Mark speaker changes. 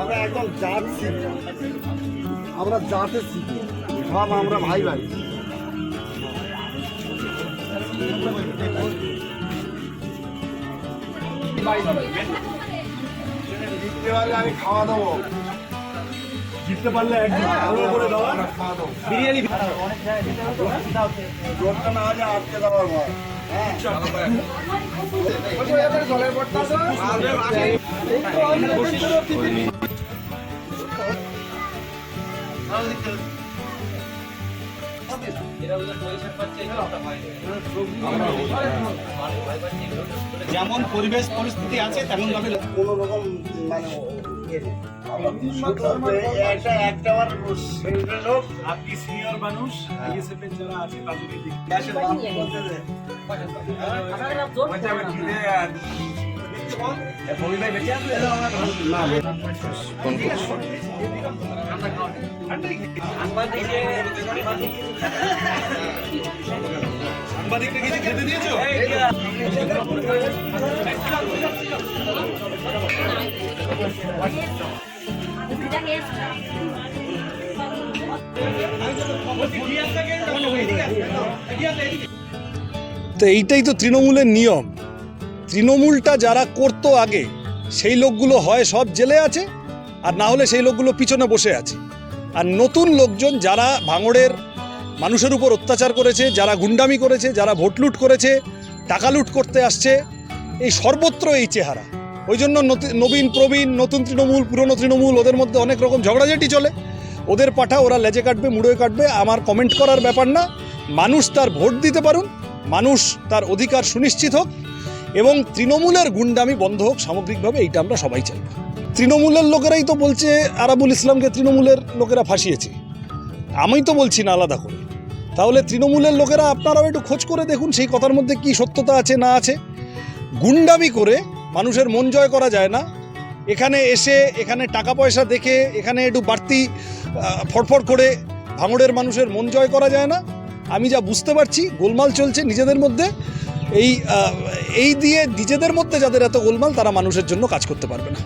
Speaker 1: আমরা একদম জাত শিখি। আমরা জাতে শিখি। সব আমরা ভাই ভাই। জিততে পারলে আমি খাওয়া দেবো। জিততে পারলে একদিন ভালো করে বিরিয়ানি না হলে আটকে দেওয়ার ভয়
Speaker 2: যেমন পরিবেশ পরিস্থিতি আছে তেমন ভাবে
Speaker 1: কোনো রকম মানে
Speaker 2: আপনি সিনিয়র মানুষ বিএসএফ এর যারা আছে
Speaker 1: দে।
Speaker 2: খেতে দিয়েছ?
Speaker 3: তো এইটাই তো তৃণমূলের নিয়ম। তৃণমূলটা যারা করতো আগে, সেই লোকগুলো হয় সব জেলে আছে, আর না হলে সেই লোকগুলো পিছনে বসে আছে। আর নতুন লোকজন যারা ভাঙড়ের মানুষের উপর অত্যাচার করেছে, যারা গুন্ডামি করেছে, যারা ভোট লুট করেছে, টাকা লুট করতে আসছে, এই সর্বত্র এই চেহারা। ওই জন্য নবীন, প্রবীণ, নতুন তৃণমূল, পুরনো তৃণমূল, ওদের মধ্যে অনেক রকম ঝগড়াঝাটি চলে। ওদের পাঠা, ওরা লেজে কাটবে, মুড়োয় কাটবে, আমার কমেন্ট করার ব্যাপার না। মানুষ তার ভোট দিতে পারুন, মানুষ তার অধিকার সুনিশ্চিত হোক, এবং তৃণমূলের গুন্ডামি বন্ধ হোক, সামগ্রিকভাবে এইটা আমরা সবাই চাই। তৃণমূলের লোকেরাই তো বলছে, আরাবুল ইসলামকে তৃণমূলের লোকেরা ফাঁসিয়েছে। আমি তো বলছি না আলাদা করে। তাহলে তৃণমূলের লোকেরা আপনারাও একটু খোঁজ করে দেখুন সেই কথার মধ্যে কি সত্যতা আছে না আছে। গুন্ডামি করে মানুষের মন জয় করা যায় না। এখানে এসে, এখানে টাকা পয়সা দেখে, এখানে একটু বাড়তি ফটফট করে ভাঙড়ের মানুষের মন জয় করা যায় না। আমি যা বুঝতে পারছি, গোলমাল চলছে নিজেদের মধ্যে। এই এই দিয়ে নিজেদের মধ্যে যাদের এত গোলমাল, তারা মানুষের জন্য কাজ করতে পারবে না।